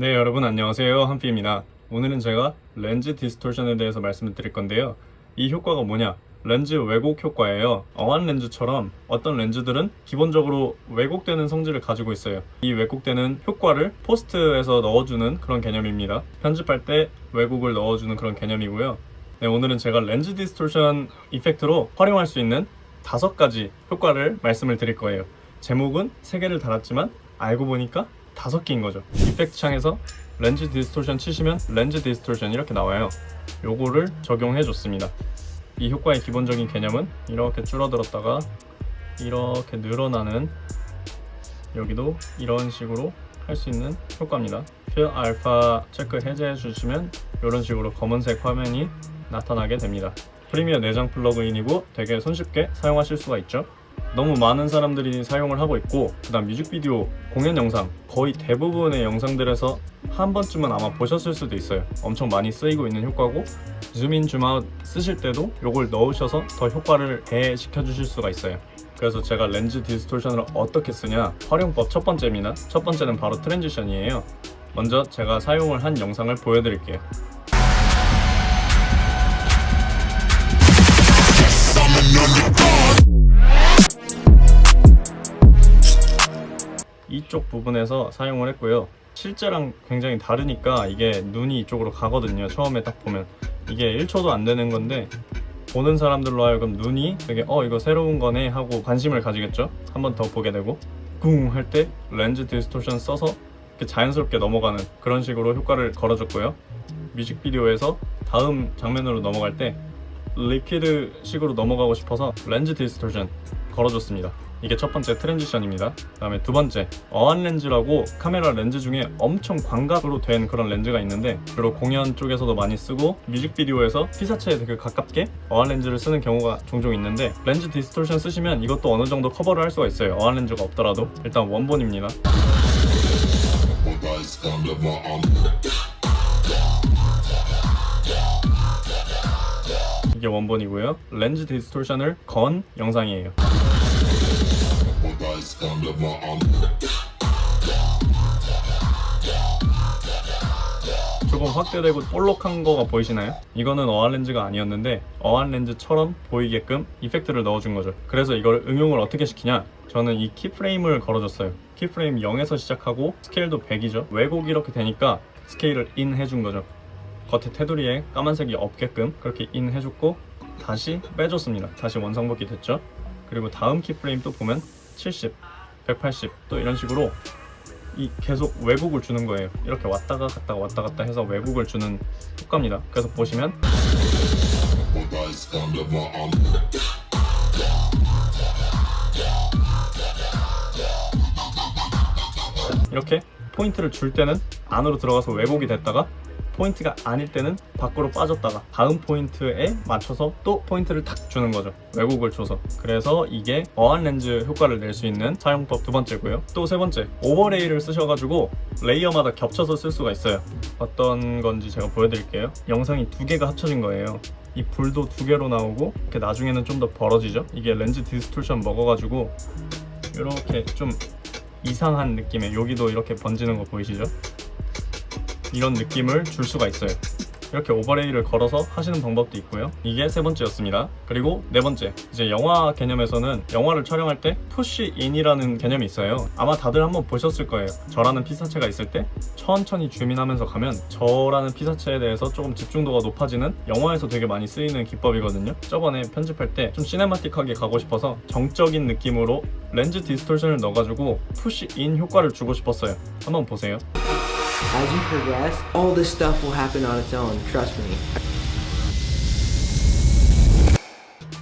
네 여러분 안녕하세요. 한피입니다. 오늘은 제가 렌즈 디스토션에 대해서 말씀을 드릴 건데요. 이 효과가 뭐냐? 렌즈 왜곡 효과예요. 어안 렌즈처럼 어떤 렌즈들은 기본적으로 왜곡되는 성질을 가지고 있어요. 이 왜곡되는 효과를 포스트에서 넣어주는 그런 개념입니다. 편집할 때 왜곡을 넣어주는 그런 개념이고요. 네, 오늘은 제가 렌즈 디스토션 이펙트로 활용할 수 있는 다섯 가지 효과를 말씀을 드릴 거예요. 제목은 세 개를 달았지만 알고 보니까 다섯 개인 거죠. 이펙트 창에서 렌즈 디스토션 치시면 렌즈 디스토션 이렇게 나와요. 요거를 적용해 줬습니다. 이 효과의 기본적인 개념은 이렇게 줄어들었다가 이렇게 늘어나는 여기도 이런 식으로 할 수 있는 효과입니다. 필 알파 체크 해제해 주시면 이런 식으로 검은색 화면이 나타나게 됩니다. 프리미어 내장 플러그인이고 되게 손쉽게 사용하실 수가 있죠. 너무 많은 사람들이 사용을 하고 있고 그다음 뮤직비디오 공연 영상 거의 대부분의 영상들에서 한 번쯤은 아마 보셨을 수도 있어요. 엄청 많이 쓰이고 있는 효과고 줌인 줌아웃 쓰실 때도 이걸 넣으셔서 더 효과를 배시켜 주실 수가 있어요. 그래서 제가 렌즈 디스토션을 어떻게 쓰냐? 활용법 첫 번째입니다. 첫 번째는 바로 트랜지션이에요. 먼저 제가 사용을 한 영상을 보여드릴게요 이쪽 부분에서 사용을 했고요. 실제랑 굉장히 다르니까 이게 눈이 이쪽으로 가거든요. 처음에 딱 보면 이게 1초도 안 되는 건데 보는 사람들로 하여금 눈이 되게 어 이거 새로운 거네 하고 관심을 가지겠죠. 한 번 더 보게 되고 쿵 할 때 렌즈 디스토션 써서 이렇게 자연스럽게 넘어가는 그런 식으로 효과를 걸어줬고요. 뮤직비디오에서 다음 장면으로 넘어갈 때 리퀴드 식으로 넘어가고 싶어서 렌즈 디스토션 걸어줬습니다. 이게 첫 번째 트랜지션입니다. 그다음에 두 번째 어안 렌즈라고 카메라 렌즈 중에 엄청 광각으로 된 그런 렌즈가 있는데 주로 공연 쪽에서도 많이 쓰고 뮤직비디오에서 피사체에 되게 가깝게 어안 렌즈를 쓰는 경우가 종종 있는데 렌즈 디스토션 쓰시면 이것도 어느 정도 커버를 할 수가 있어요. 어안 렌즈가 없더라도 일단 원본입니다. 이게 원본이고요. 렌즈 디스토션을 건 영상이에요. 조금 확대되고 볼록한 거가 보이시나요? 이거는 어안 렌즈가 아니었는데 어안 렌즈처럼 보이게끔 이펙트를 넣어준 거죠. 그래서 이걸 응용을 어떻게 시키냐? 저는 이 키프레임을 걸어줬어요. 키프레임 0에서 시작하고 스케일도 100이죠. 왜곡 이렇게 되니까 스케일을 인 해준 거죠. 겉에 테두리에 까만색이 없게끔 그렇게 인 해줬고 다시 빼줬습니다. 다시 원상복귀 됐죠. 그리고 다음 키프레임 또 보면 70, 180 또 이런 식으로 이 계속 왜곡을 주는 거예요. 이렇게 왔다가 갔다가 왔다 갔다 해서 왜곡을 주는 효과입니다. 그래서 보시면 이렇게 포인트를 줄 때는 안으로 들어가서 왜곡이 됐다가 포인트가 아닐 때는 밖으로 빠졌다가 다음 포인트에 맞춰서 또 포인트를 탁 주는 거죠. 왜곡을 줘서. 그래서 이게 어안 렌즈 효과를 낼 수 있는 사용법 두 번째고요. 또 세 번째 오버레이를 쓰셔가지고 레이어마다 겹쳐서 쓸 수가 있어요. 어떤 건지 제가 보여드릴게요. 영상이 두 개가 합쳐진 거예요. 이 불도 두 개로 나오고 이렇게 나중에는 좀 더 벌어지죠? 이게 렌즈 디스토션 먹어가지고 이렇게 좀 이상한 느낌의 여기도 이렇게 번지는 거 보이시죠? 이런 느낌을 줄 수가 있어요. 이렇게 오버레이를 걸어서 하시는 방법도 있고요. 이게 세 번째였습니다. 그리고 네 번째, 이제 영화 개념에서는 영화를 촬영할 때 푸시 인이라는 개념이 있어요. 아마 다들 한번 보셨을 거예요. 저라는 피사체가 있을 때 천천히 줌인하면서 가면 저라는 피사체에 대해서 조금 집중도가 높아지는 영화에서 되게 많이 쓰이는 기법이거든요. 저번에 편집할 때 좀 시네마틱하게 가고 싶어서 정적인 느낌으로 렌즈 디스토션을 넣어가지고 푸시 인 효과를 주고 싶었어요. 한번 보세요. As you progress, all this stuff will happen on its own. Trust me.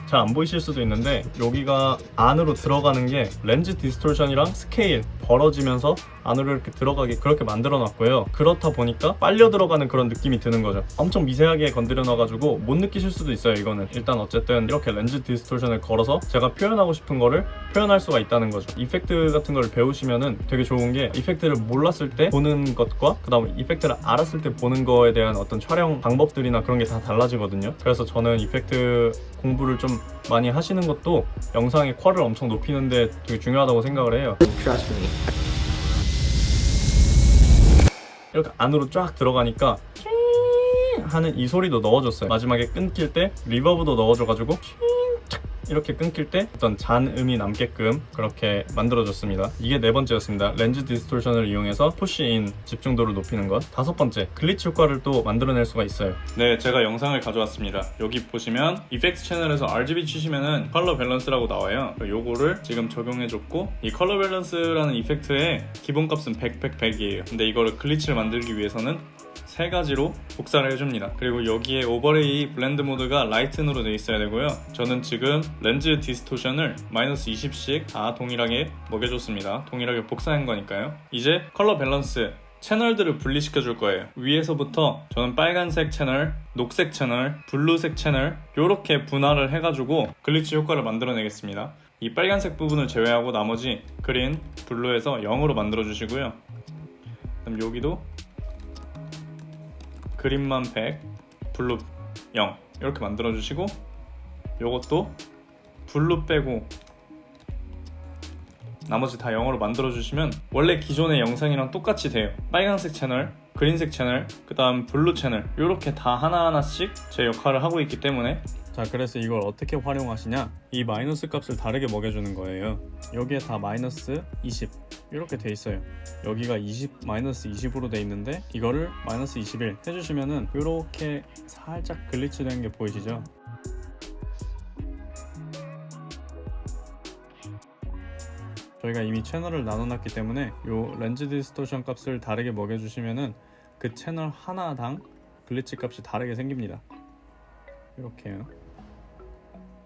잘 안 보이실 수도 있는데 여기가 안으로 들어가는 게 렌즈 디스토션이랑 스케일 벌어지면서 안으로 이렇게 들어가게 그렇게 만들어 놨고요. 그렇다 보니까 빨려 들어가는 그런 느낌이 드는 거죠. 엄청 미세하게 건드려 놔가지고 못 느끼실 수도 있어요 이거는. 일단 어쨌든 이렇게 렌즈 디스토션을 걸어서 제가 표현하고 싶은 거를 표현할 수가 있다는 거죠. 이펙트 같은 걸 배우시면은 되게 좋은 게 이펙트를 몰랐을 때 보는 것과 그 다음에 이펙트를 알았을 때 보는 거에 대한 어떤 촬영 방법들이나 그런 게 다 달라지거든요. 그래서 저는 이펙트 공부를 좀 많이 하시는 것도 영상의 퀄을 엄청 높이는데 되게 중요하다고 생각을 해요 Trust me. 이렇게 안으로 쫙 들어가니까 하는 이 소리도 넣어줬어요. 마지막에 끊길 때 리버브도 넣어줘가지고 이렇게 끊길 때 어떤 잔음이 남게끔 그렇게 만들어줬습니다. 이게 네 번째였습니다. 렌즈 디스토션을 이용해서 푸시인 집중도를 높이는 것. 다섯 번째, 글리치 효과를 또 만들어낼 수가 있어요. 네, 제가 영상을 가져왔습니다. 여기 보시면 이펙트 채널에서 RGB 치시면은 컬러 밸런스라고 나와요. 요거를 지금 적용해줬고 이 컬러 밸런스라는 이펙트의 기본값은 100, 100, 100이에요. 근데 이거를 글리치를 만들기 위해서는 세 가지로 복사를 해줍니다. 그리고 여기에 오버레이 블렌드 모드가 라이튼으로 되어 있어야 되고요. 저는 지금 렌즈 디스토션을 마이너스 20씩 다 동일하게 먹여줬습니다. 동일하게 복사한 거니까요. 이제 컬러 밸런스 채널들을 분리시켜 줄 거예요. 위에서부터 저는 빨간색 채널, 녹색 채널, 블루색 채널 이렇게 분할을 해가지고 글리치 효과를 만들어내겠습니다. 이 빨간색 부분을 제외하고 나머지 그린, 블루에서 0으로 만들어 주시고요. 그럼 여기도 그린만 100, 블루 0 이렇게 만들어 주시고 요것도 블루 빼고 나머지 다 영어로 만들어 주시면 원래 기존의 영상이랑 똑같이 돼요. 빨간색 채널, 그린색 채널, 그 다음 블루 채널 이렇게 다 하나하나씩 제 역할을 하고 있기 때문에 자 그래서 이걸 어떻게 활용하시냐? 이 마이너스 값을 다르게 먹여주는 거예요. 여기에 다 마이너스 20 이렇게 돼 있어요. 여기가 20 마이너스 20으로 돼 있는데 이거를 마이너스 21 해주시면은 이렇게 살짝 글리치 되는 게 보이시죠 저희가 이미 채널을 나눠놨기 때문에 이 렌즈 디스토션 값을 다르게 먹여주시면은 그 채널 하나당 글리치 값이 다르게 생깁니다. 이렇게요.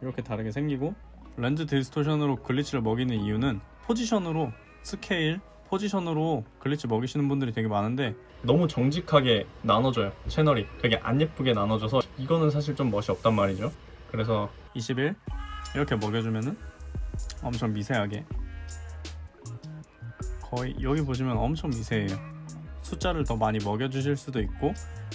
이렇게 다르게 생기고 렌즈 디스토션으로 글리치를 먹이는 이유는 포지션으로 스케일 포지션으로 글리치 먹이시는 분들이 되게 많은데 너무 정직하게 나눠져요 채널이 되게 안 예쁘게 나눠져서 이거는 사실 좀 멋이 없단 말이죠 그래서 21 이렇게 먹여주면은 엄청 미세하게 거의 여기 보시면 엄청 미세해요. 숫자를 더 많이 먹여주실 수도 있고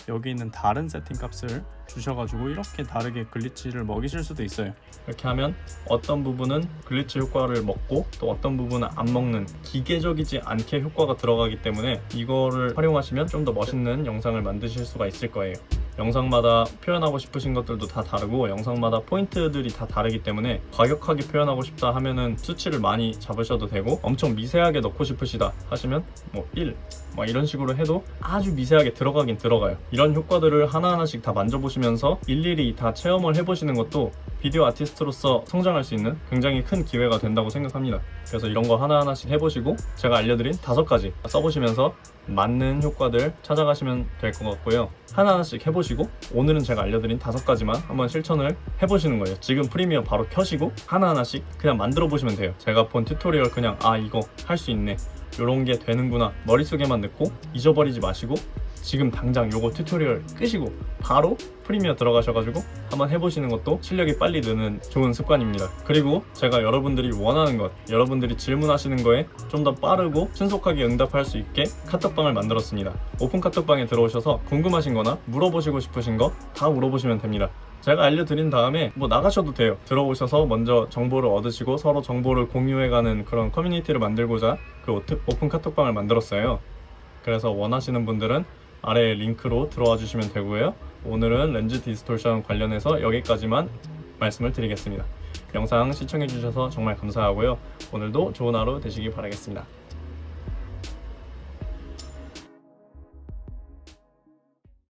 여기 있는 다른 세팅 값을 주셔가지고 이렇게 다르게 글리치를 먹이실 수도 있어요. 이렇게 하면 어떤 부분은 글리치 효과를 먹고 또 어떤 부분은 안 먹는 기계적이지 않게 효과가 들어가기 때문에 이거를 활용하시면 좀 더 멋있는 영상을 만드실 수가 있을 거예요. 영상마다 표현하고 싶으신 것들도 다 다르고 영상마다 포인트들이 다 다르기 때문에 과격하게 표현하고 싶다 하면은 수치를 많이 잡으셔도 되고 엄청 미세하게 넣고 싶으시다 하시면 뭐 1, 막 이런 식으로 해도 아주 미세하게 들어가긴 들어가요. 이런 효과들을 하나하나씩 다 만져보시면서 일일이 다 체험을 해보시는 것도 비디오 아티스트로서 성장할 수 있는 굉장히 큰 기회가 된다고 생각합니다. 그래서 이런 거 하나하나씩 해보시고 제가 알려드린 다섯 가지 써보시면서 맞는 효과들 찾아가시면 될 것 같고요. 하나하나씩 해보시고 오늘은 제가 알려드린 다섯 가지만 한번 실천을 해보시는 거예요. 지금 프리미어 바로 켜시고 하나하나씩 그냥 만들어 보시면 돼요. 제가 본 튜토리얼 그냥 아 이거 할 수 있네. 요런 게 되는구나 머릿속에만 넣고 잊어버리지 마시고 지금 당장 요거 튜토리얼 끄시고 바로 프리미어 들어가셔가지고 한번 해보시는 것도 실력이 빨리 느는 좋은 습관입니다. 그리고 제가 여러분들이 원하는 것, 여러분들이 질문하시는 거에 좀 더 빠르고 신속하게 응답할 수 있게 카톡방을 만들었습니다. 오픈 카톡방에 들어오셔서 궁금하신 거나 물어보시고 싶으신 거 다 물어보시면 됩니다. 제가 알려드린 다음에 뭐 나가셔도 돼요. 들어오셔서 먼저 정보를 얻으시고 서로 정보를 공유해가는 그런 커뮤니티를 만들고자 그 오픈 카톡방을 만들었어요. 그래서 원하시는 분들은 아래 링크로 들어와 주시면 되고요. 오늘은 렌즈 디스토션 관련해서 여기까지만 말씀을 드리겠습니다. 영상 시청해 주셔서 정말 감사하고요. 오늘도 좋은 하루 되시기 바라겠습니다.